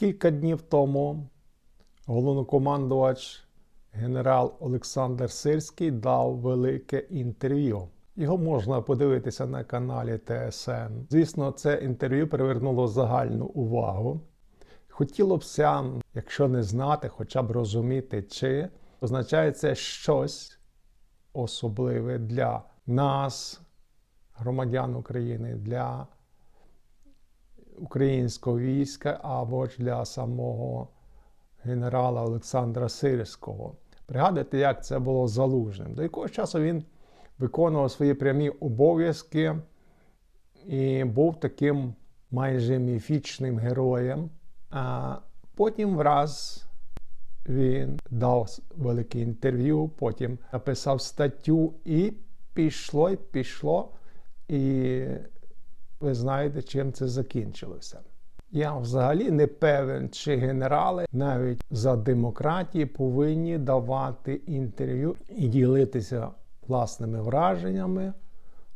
Кілька днів тому головнокомандувач генерал Олександр Сирський дав велике інтерв'ю. Його можна подивитися на каналі ТСН. Звісно, це інтерв'ю привернуло загальну увагу. Хотілося б, якщо не знати, хоча б розуміти, чи означає це щось особливе для нас, громадян України, для українського війська або ж для самого генерала Олександра Сирського. Пригадуєте, як це було залужним. До якогось часу він виконував свої прямі обов'язки і був таким майже міфічним героєм. А потім враз він дав велике інтерв'ю, потім написав статтю, і пішло, і пішло. І ви знаєте, чим це закінчилося. Я взагалі не певен, чи генерали навіть за демократії повинні давати інтерв'ю і ділитися власними враженнями,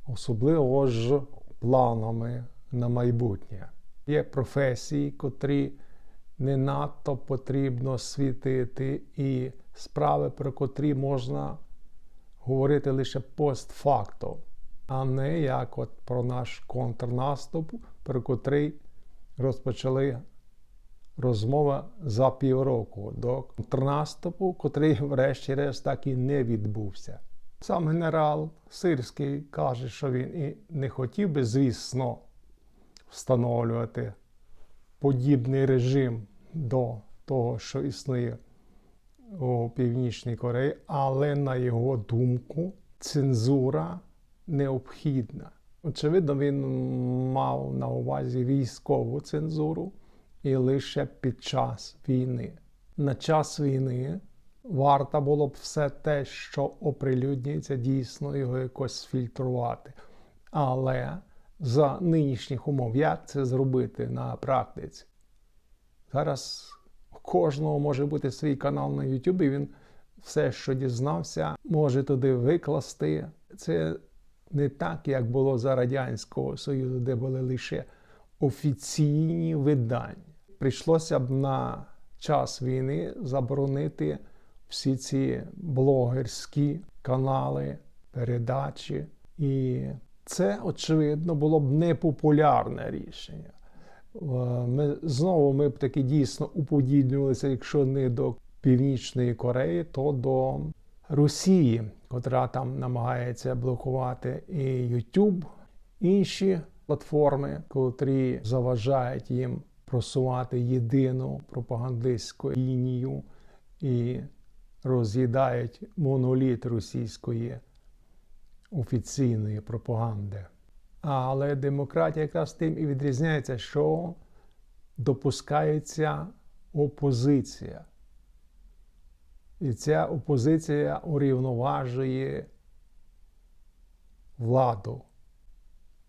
особливо ж планами на майбутнє. Є професії, котрі не надто потрібно світити, і справи, про котрі можна говорити лише постфактум, а не як от про наш контрнаступ, про котрий розпочали розмова за півроку до контрнаступу, котрий, врешті-решт, так і не відбувся. Сам генерал Сирський каже, що він і не хотів би, звісно, встановлювати подібний режим до того, що існує у Північній Кореї, але на його думку, цензура необхідна. Очевидно, він мав на увазі військову цензуру і лише під час війни. На час війни варто було б все те, що оприлюднюється, дійсно його якось фільтрувати. Але за нинішніх умов, як це зробити на практиці? Зараз у кожного може бути свій канал на YouTube, і він все, що дізнався, може туди викласти. Це не так, як було за Радянського Союзу, де були лише офіційні видання. Прийшлося б на час війни заборонити всі ці блогерські канали, передачі. І це, очевидно, було б непопулярне рішення. Ми знову ми б таки дійсно уподібнювалися, якщо не до Північної Кореї, то до Росії, котра там намагається блокувати і YouTube, інші платформи, котрі заважають їм просувати єдину пропагандистську лінію і роз'їдають моноліт російської офіційної пропаганди. Але демократія якраз тим і відрізняється, що допускається опозиція. І ця опозиція урівноважує владу.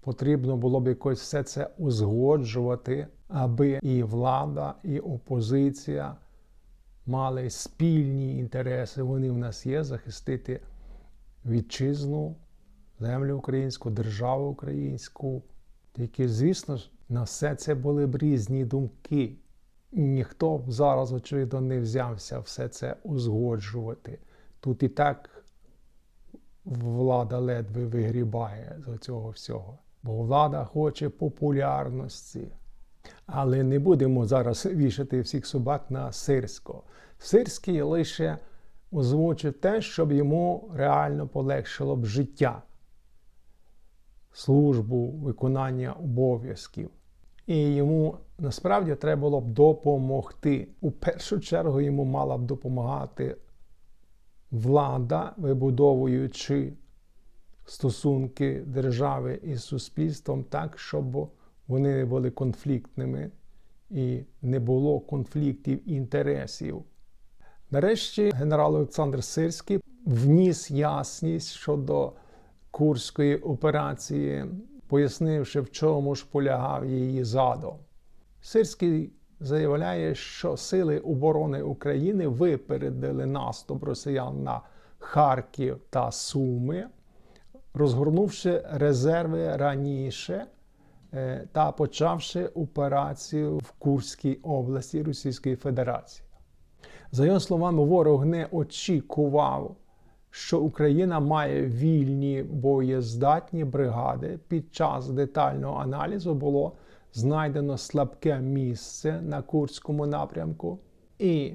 Потрібно було б якось все це узгоджувати, аби і влада, і опозиція мали спільні інтереси. Вони в нас є захистити вітчизну, землю українську, державу українську. Тільки, звісно ж, на все це були б різні думки. Ніхто зараз, очевидно, не взявся все це узгоджувати. Тут і так влада ледве вигрібає з цього всього. Бо влада хоче популярності. Але не будемо зараз вішати всіх собак на Сирського. Сирський лише озвучив те, щоб йому реально полегшило б життя, службу, виконання обов'язків. І йому насправді треба було б допомогти. У першу чергу йому мала б допомагати влада, вибудовуючи стосунки держави із суспільством так, щоб вони не були конфліктними і не було конфліктів інтересів. Нарешті генерал Олександр Сирський вніс ясність щодо Курської операції, пояснивши, в чому ж полягав її задум. Сирський заявляє, що сили оборони України випередили наступ росіян на Харків та Суми, розгорнувши резерви раніше, е, та почавши операцію в Курській області Російської Федерації. За його словами, ворог не очікував, що Україна має вільні боєздатні бригади. Під час детального аналізу було знайдено слабке місце на Курському напрямку, і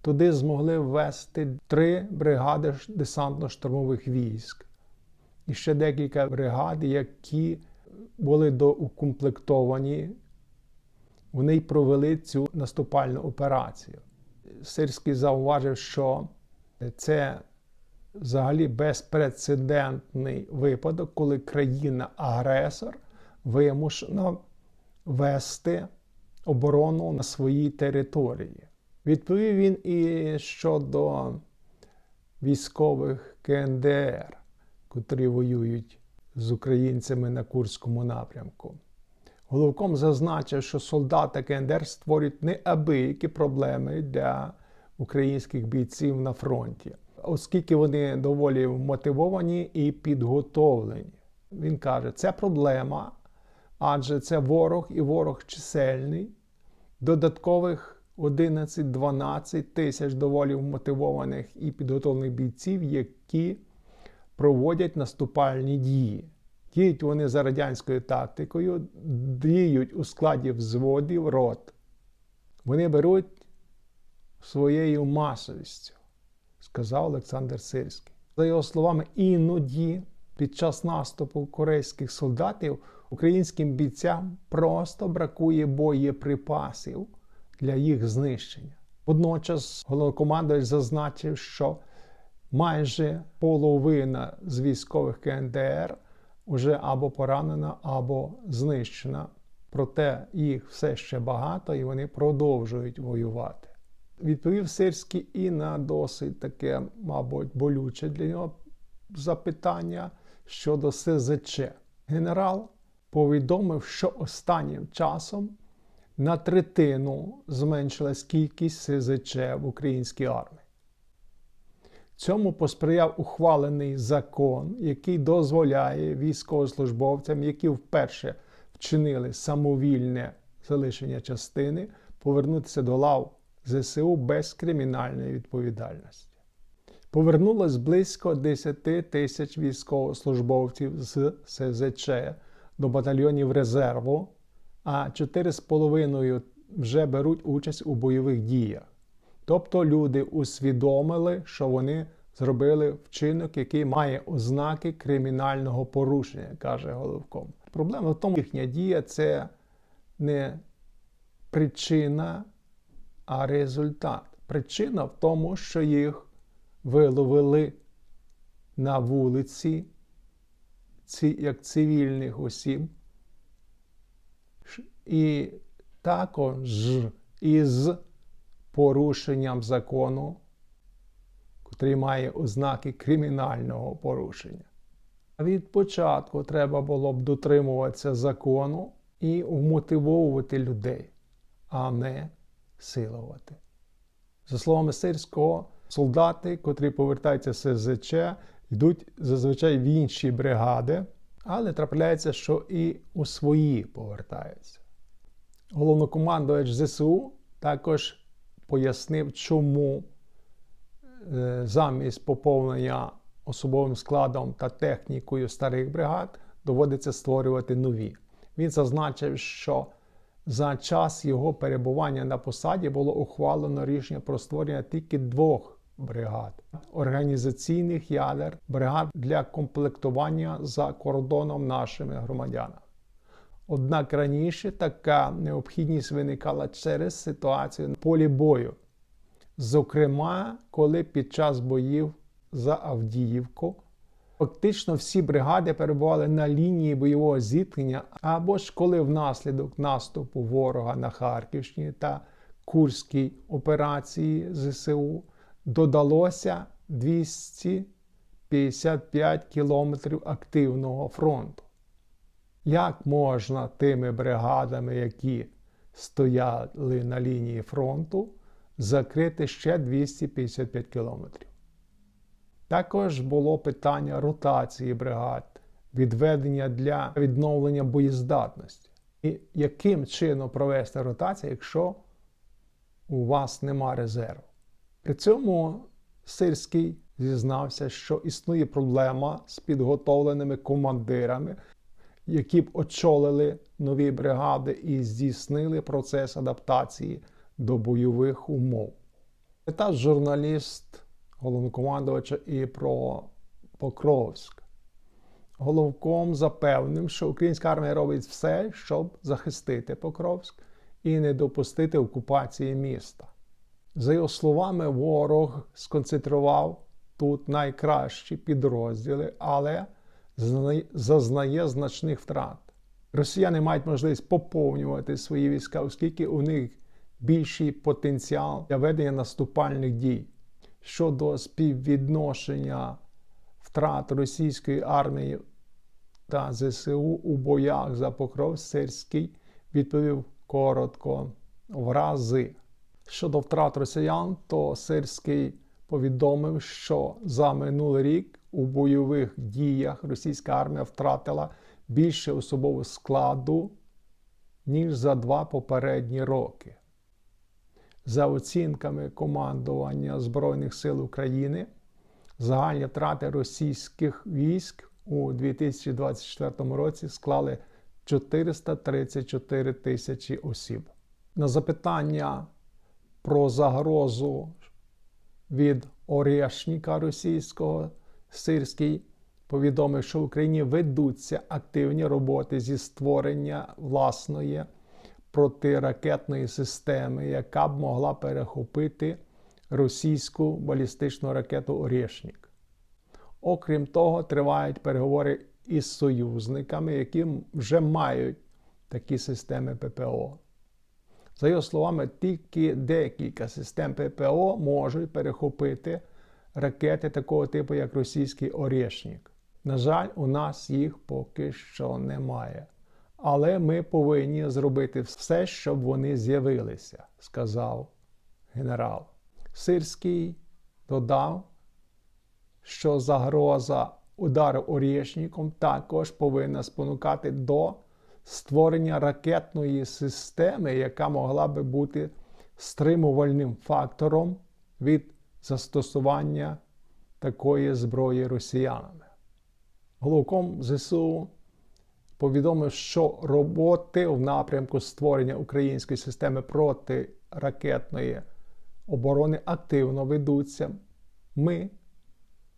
туди змогли ввести три бригади десантно-штурмових військ. І ще декілька бригад, які були доукомплектовані, вони й провели цю наступальну операцію. Сирський зауважив, що це взагалі безпрецедентний випадок, коли країна-агресор вимушена вести оборону на своїй території. Відповів він і щодо військових КНДР, котрі воюють з українцями на Курському напрямку. Головком зазначив, що солдати КНДР створюють неабиякі проблеми для українських бійців на фронті, оскільки вони доволі мотивовані і підготовлені. Він каже, це проблема, адже це ворог і ворог чисельний, додаткових 11-12 тисяч доволі мотивованих і підготовлених бійців, які проводять наступальні дії. Діють вони за радянською тактикою, діють у складі взводів рот. Вони беруть своєю масовістю, сказав Олександр Сирський. За його словами, іноді під час наступу корейських солдатів українським бійцям просто бракує боєприпасів для їх знищення. Водночас головнокомандувач зазначив, що майже половина з військових КНДР вже або поранена, або знищена. Проте їх все ще багато і вони продовжують воювати. Відповів Сирський і на досить таке, мабуть, болюче для нього запитання щодо СЗЧ. Генерал повідомив, що останнім часом на третину зменшилась кількість СЗЧ в українській армії. Цьому посприяв ухвалений закон, який дозволяє військовослужбовцям, які вперше вчинили самовільне залишення частини, повернутися до лав ЗСУ без кримінальної відповідальності. Повернулось близько 10 тисяч військовослужбовців з СЗЧ до батальйонів резерву, а 4,5 вже беруть участь у бойових діях. Тобто люди усвідомили, що вони зробили вчинок, який має ознаки кримінального порушення, каже головком. Проблема в тому, що їхня дія це не причина, а результат. Причина в тому, що їх виловили на вулиці як цивільних осіб, і також із порушенням закону, котрий має ознаки кримінального порушення. Від початку треба було б дотримуватися закону і вмотивовувати людей, а не силувати. За словами Сирського, солдати, котрі повертаються з СЗЧ, йдуть зазвичай в інші бригади, але трапляється, що і у свої повертаються. Головнокомандувач ЗСУ також пояснив, чому е, замість поповнення особовим складом та технікою старих бригад доводиться створювати нові. Він зазначив, що за час його перебування на посаді було ухвалено рішення про створення тільки двох бригад організаційних ядер, бригад для комплектування за кордоном нашими громадянами. Однак раніше така необхідність виникала через ситуацію на полі бою. Зокрема, коли під час боїв за Авдіївку фактично всі бригади перебували на лінії бойового зіткнення, або ж коли внаслідок наступу ворога на Харківщині та Курській операції ЗСУ додалося 255 кілометрів активного фронту. Як можна тими бригадами, які стояли на лінії фронту, закрити ще 255 кілометрів? Також було питання ротації бригад, відведення для відновлення боєздатності. І яким чином провести ротацію, якщо у вас нема резерву? При цьому Сирський зізнався, що існує проблема з підготовленими командирами, які б очолили нові бригади і здійснили процес адаптації до бойових умов. Та журналіст головнокомандувача і про Покровськ. Головком запевнив, що українська армія робить все, щоб захистити Покровськ і не допустити окупації міста. За його словами, ворог сконцентрував тут найкращі підрозділи, але зазнає значних втрат. Росіяни мають можливість поповнювати свої війська, оскільки у них більший потенціал для ведення наступальних дій. Щодо співвідношення втрат російської армії та ЗСУ у боях за Покров Сирський відповів коротко в рази. Щодо втрат росіян, то Сирський повідомив, що за минулий рік у бойових діях російська армія втратила більше особового складу, ніж за два попередні роки. За оцінками командування Збройних сил України, загальні втрати російських військ у 2024 році склали 434 тисячі осіб. На запитання про загрозу від Орешника російського Сирський повідомив, що в Україні ведуться активні роботи зі створення власної протиракетної системи, яка б могла перехопити російську балістичну ракету Орешник. Окрім того, тривають переговори із союзниками, які вже мають такі системи ППО. За його словами, тільки декілька систем ППО можуть перехопити ракети такого типу, як російський Орешник. На жаль, у нас їх поки що немає. Але ми повинні зробити все, щоб вони з'явилися, сказав генерал. Сирський додав, що загроза удару Орєшніком також повинна спонукати до створення ракетної системи, яка могла би бути стримувальним фактором від застосування такої зброї росіянами. Головком ЗСУ повідомив, що роботи в напрямку створення української системи протиракетної оборони активно ведуться. Ми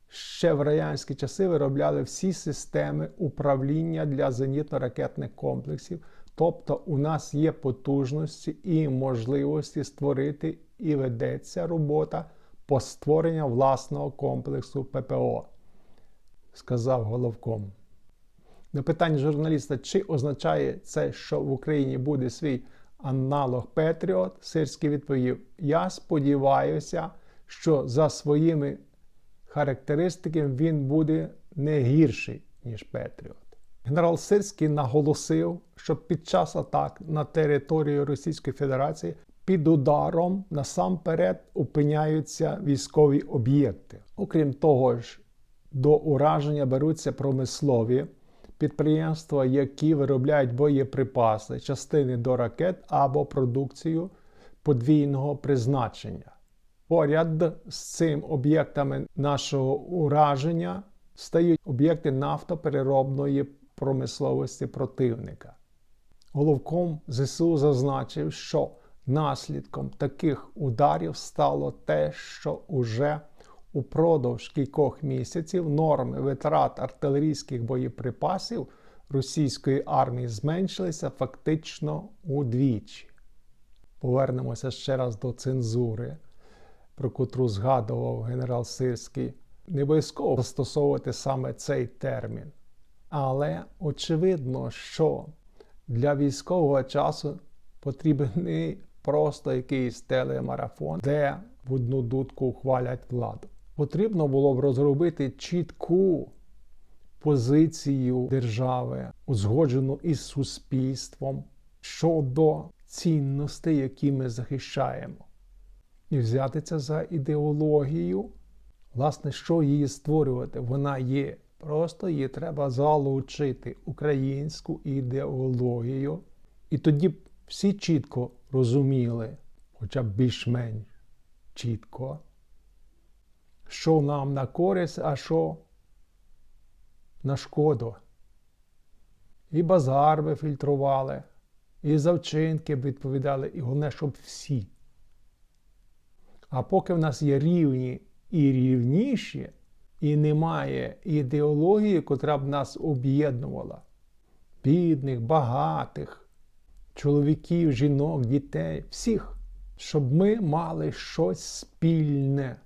ще в радянські часи виробляли всі системи управління для зенітно-ракетних комплексів. Тобто у нас є потужності і можливості створити і ведеться робота по створенню власного комплексу ППО, сказав головком. На питання журналіста, чи означає це, що в Україні буде свій аналог Петріот, Сирський відповів: Я сподіваюся, що за своїми характеристиками він буде не гірший, ніж Петріот. Генерал Сирський наголосив, що під час атак на територію Російської Федерації під ударом насамперед опиняються військові об'єкти. Окрім того ж, до ураження беруться промислові підприємства, які виробляють боєприпаси, частини до ракет або продукцію подвійного призначення. Поряд з цим об'єктами нашого ураження стають об'єкти нафтопереробної промисловості противника. Головком ЗСУ зазначив, що наслідком таких ударів стало те, що уже упродовж кількох місяців норми витрат артилерійських боєприпасів російської армії зменшилися фактично удвічі. Повернемося ще раз до цензури, про котру згадував генерал Сирський. Не обов'язково застосовувати саме цей термін. Але очевидно, що для військового часу потрібен просто якийсь телемарафон, де в одну дудку хвалять владу. Потрібно було б розробити чітку позицію держави, узгоджену із суспільством щодо цінностей, які ми захищаємо, і взятися за ідеологію. Власне, що її створювати? Вона є. Просто її треба залучити українську ідеологію І тоді всі чітко розуміли, хоча б більш-менш чітко, що нам на користь, а що на шкоду. І базар би фільтрували, і за вчинки б відповідали, і головне, щоб всі. А поки в нас є рівні і рівніші, і немає ідеології, котра б нас об'єднувала, бідних, багатих, чоловіків, жінок, дітей, всіх, щоб ми мали щось спільне,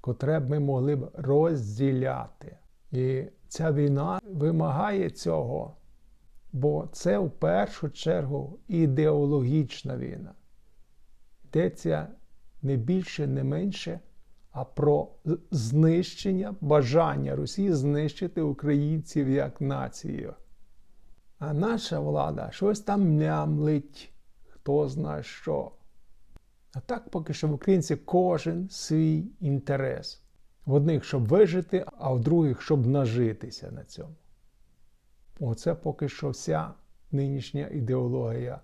котре б ми могли б розділяти. І ця війна вимагає цього, бо це в першу чергу ідеологічна війна. Йдеться не більше, не менше, а про знищення, бажання Росії знищити українців як націю. А наша влада щось там мямлить, хто знає що. А так поки що в українці кожен свій інтерес. В одних, щоб вижити, а в других, щоб нажитися на цьому. Оце поки що вся нинішня ідеологія